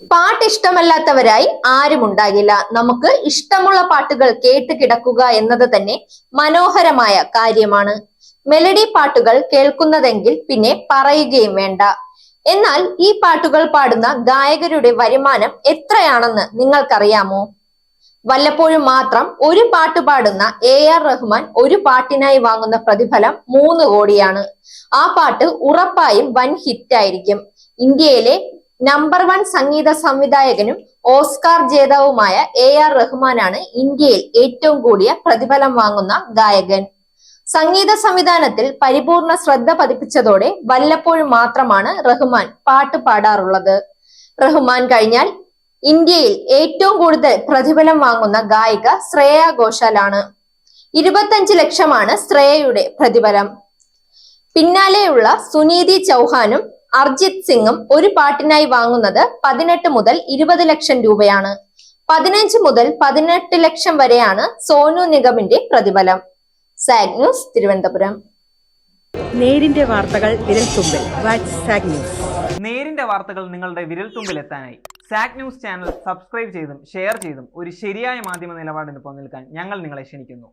പാട്ട് ഇഷ്ടമല്ലാത്തവരായി ആരും ഉണ്ടാകില്ല. നമുക്ക് ഇഷ്ടമുള്ള പാട്ടുകൾ കേട്ട് കിടക്കുക എന്നത് തന്നെ മനോഹരമായ കാര്യമാണ്. മെലഡി പാട്ടുകൾ കേൾക്കുന്നതെങ്കിൽ പിന്നെ പറയുകയും വേണ്ട. എന്നാൽ ഈ പാട്ടുകൾ പാടുന്ന ഗായകരുടെ വരുമാനം എത്രയാണെന്ന് നിങ്ങൾക്കറിയാമോ? വല്ലപ്പോഴും മാത്രം ഒരു പാട്ട് പാടുന്ന എ ആർ റഹ്മാൻ ഒരു പാട്ടിനായി വാങ്ങുന്ന പ്രതിഫലം മൂന്ന് കോടിയാണ്. ആ പാട്ട് ഉറപ്പായും വൻ ഹിറ്റായിരിക്കും. ഇന്ത്യയിലെ നമ്പർ വൺ സംഗീത സംവിധായകനും ഓസ്കാർ ജേതാവുമായ എ ആർ റഹ്മാനാണ് ഇന്ത്യയിൽ ഏറ്റവും കൂടിയ പ്രതിഫലം വാങ്ങുന്ന ഗായകൻ. സംഗീത സംവിധാനത്തിൽ പരിപൂർണ ശ്രദ്ധ പതിപ്പിച്ചതോടെ വല്ലപ്പോഴും മാത്രമാണ് റഹ്മാൻ പാട്ട് പാടാറുള്ളത്. റഹ്മാൻ കഴിഞ്ഞാൽ ഇന്ത്യയിൽ ഏറ്റവും കൂടുതൽ പ്രതിഫലം വാങ്ങുന്ന ഗായിക ശ്രേയ ഘോഷാലാണ്. ഇരുപത്തഞ്ച് ലക്ഷമാണ് ശ്രേയയുടെ പ്രതിഫലം. പിന്നാലെയുള്ള സുനീതി ചൗഹാനും അർജിത് സിംഗും ഒരു പാട്ടിനായി വാങ്ങുന്നത് പതിനെട്ട് മുതൽ ഇരുപത് ലക്ഷം രൂപയാണ്. പതിനഞ്ച് മുതൽ പതിനെട്ട് ലക്ഷം വരെയാണ് സോനു നിഗമിന്റെ പ്രതിഫലം. സാഗ് ന്യൂസ് തിരുവനന്തപുരം. നേരിന്റെ വാർത്തകൾ വിരൽ തുമ്പിൽ. Watch Saag news. നേരിന്റെ വാർത്തകൾ നിങ്ങളുടെ വിരൽത്തുമ്പിൽ എത്താനായി. സാഗ് ന്യൂസ് ചാനൽ സബ്സ്ക്രൈബ് ചെയ്തും ഷെയർ ചെയ്തും ഒരു ശരിയായ മാധ്യമ നിലപാടിന് നിൽക്കാൻ ഞങ്ങൾ നിങ്ങളെ ക്ഷണിക്കുന്നു.